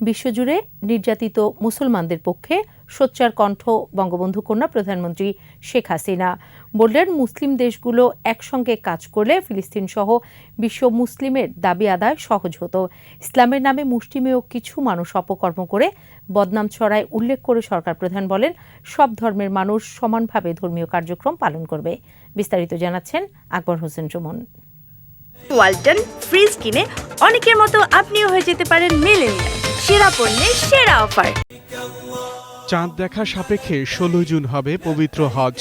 বিশ্বজুড়ে নির্যাতিত মুসলমানদের পক্ষে সোচ্চার কণ্ঠ বঙ্গবন্ধু কন্যা প্রধানমন্ত্রী শেখ হাসিনা। বললেন মুসলিম দেশগুলো একসঙ্গে কাজ করলে ফিলিস্তিন সহ বিশ্ব মুসলিমের দাবি আদায় সহজ হতো। ইসলামের নামে মুষ্টিমেয় কিছু মানুষ অপকর্ম করে বদনাম ছড়ায় উল্লেখ করে সরকার প্রধান বলেন, সব ধর্মের মানুষ সমানভাবে ধর্মীয় কার্যক্রম পালন করবে। বিস্তারিত জানাচ্ছেন আকবর হোসেন সুমন ওয়ালটন ফ্রিজ কিনে অনেকের মতো আপনিও হয়ে যেতে পারেন মেলেনিয়া সেরা পণ্যের সেরা অফার। চাঁদ দেখা সাপেক্ষে ষোলো জুন হবে পবিত্র হজ।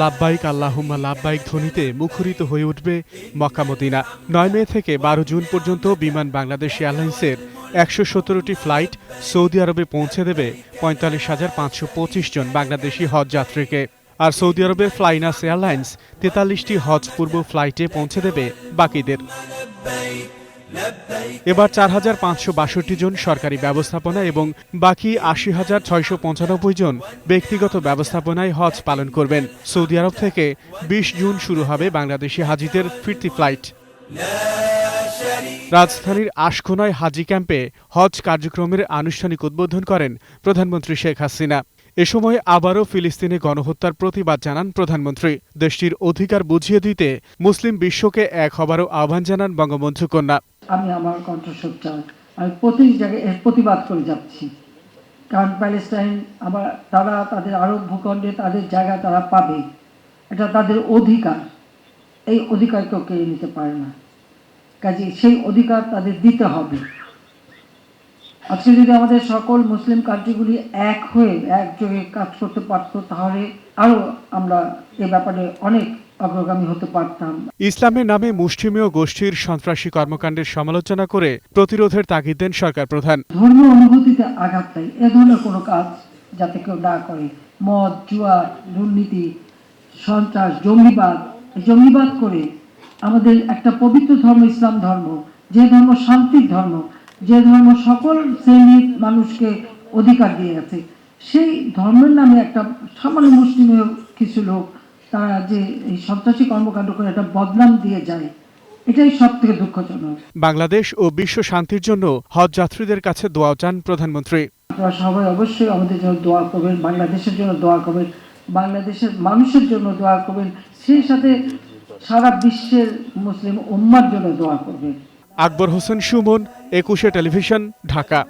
লাভবাইক আল্লাহুম্মা লাভবাইক ধ্বনিতে মুখরিত হয়ে উঠবে মক্কামদিনা নয় মে থেকে বারো জুন পর্যন্ত বিমান বাংলাদেশ এয়ারলাইন্সের একশো সতেরোটি ফ্লাইট সৌদি আরবে পৌঁছে দেবে পঁয়তাল্লিশ হাজার পাঁচশো পঁচিশ জন বাংলাদেশি হজ যাত্রীকে। আর সৌদি আরবের ফ্লাইনাস এয়ারলাইন্স তেতাল্লিশটি হজ পূর্ব ফ্লাইটে পৌঁছে দেবে বাকিদের। এবার চার হাজার পাঁচশো বাষট্টি জন সরকারি ব্যবস্থাপনা এবং বাকি আশি হাজার ছয়শো পঁচানব্বই জন ব্যক্তিগত ব্যবস্থাপনায় হজ পালন করবেন। সৌদি আরব থেকে বিশ জুন শুরু হবে বাংলাদেশি হাজিদের ফিরতি ফ্লাইট। রাজধানীর আশকোনায় হাজি ক্যাম্পে হজ কার্যক্রমের আনুষ্ঠানিক উদ্বোধন করেন প্রধানমন্ত্রী শেখ হাসিনা। এ সময় আবারও ফিলিস্তিনি গণহত্যার প্রতিবাদ জানান প্রধানমন্ত্রী। দেশটির অধিকার বুঝিয়ে দিতে মুসলিম বিশ্বকে এক হবারও আহ্বান জানান বঙ্গবন্ধু কন্যা। আমি আমার আমি প্রতি জায়গায় প্রতিবাদ করে যাচ্ছি। কারণ প্যালেস্টাইন আবার তারা তাদের আরব ভূখণ্ডে তাদের জায়গা তারা পাবে। এটা তাদের অধিকার। এই অধিকার কেউ কেড়ে নিতে পারে না। কাজে সেই অধিকার তাদের দিতে হবে। আজকে যদি আমাদের সকল মুসলিম কান্ট্রিগুলি এক হয়ে একযোগে কাজ করতে পারতো তাহলে আরও আমরা এ ব্যাপারে অনেক অগ্রগামী হতে পারতাম। ইসলামের নামে মুষ্টিমেয় গোষ্ঠীর সন্ত্রাসী কর্মকাণ্ডের সমালোচনা করে প্রতিরোধের তাগিদ দেন সরকার প্রধান। ধর্মীয় অনুভূতিতে আঘাত দেয় এ ধরনের কোনো কাজ যাতে কেউ না করে। মদ জুয়া দুর্নীতি সন্ত্রাস জঙ্গিবাদ জঙ্গিবাদ করে আমাদের একটা পবিত্র ধর্ম ইসলাম ধর্ম যে ধর্ম শান্তির ধর্ম যে ধর্ম সকল শ্রেণির মানুষকে অধিকার দিয়ে গেছে সেই ধর্মের নামে একটা সামান্য মুসলিমীয় কিছু লোক তারা যে এই সন্ত্রাসী কর্মকাণ্ড করে একটা বদনাম দিয়ে যায় এটাই সব থেকে দুঃখজনক। বাংলাদেশ ও বিশ্ব শান্তির জন্য হজ যাত্রীদের কাছে দোয়া চান প্রধানমন্ত্রী। আপনারা সবাই অবশ্যই আমাদের জন্য দোয়া করবেন বাংলাদেশের জন্য দোয়া করবেন বাংলাদেশের মানুষের জন্য দোয়া করবেন সেই সাথে সারা বিশ্বের মুসলিম উম্মার জন্য দোয়া করবেন। আকবর হোসেন সুমন একুশে টেলিভিশন ঢাকা।